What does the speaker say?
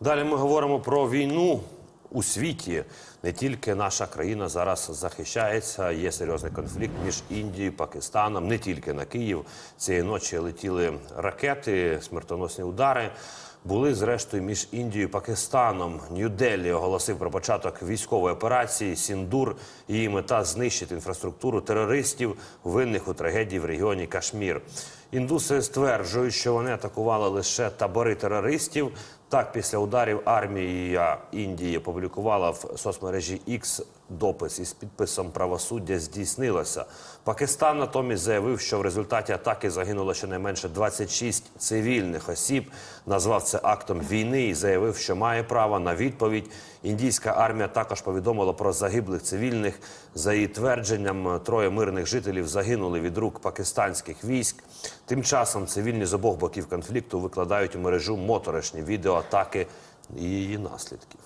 Далі ми говоримо про війну у світі. Не тільки наша країна зараз захищається, є серйозний конфлікт між Індією Пакистаном, не тільки на Київ. Цієї ночі летіли ракети, смертоносні удари. Були зрештою між Індією і Пакистаном. Нью-Делі оголосив про початок військової операції Сіндур. Її мета знищити інфраструктуру терористів, винних у трагедії в регіоні Кашмір. Індуси стверджують, що вони атакували лише табори терористів. Так, після ударів армія Індії опублікувала в соцмережі X допис із підписом правосуддя здійснилося. Пакистан натомість заявив, що в результаті атаки загинуло щонайменше 26 цивільних осіб. Назвав це актом війни і заявив, що має право на відповідь. Індійська армія також повідомила про загиблих цивільних. За її твердженням, троє мирних жителів загинули від рук пакистанських військ. Тим часом цивільні з обох боків конфлікту викладають у мережу моторошні відеоатаки і її наслідків.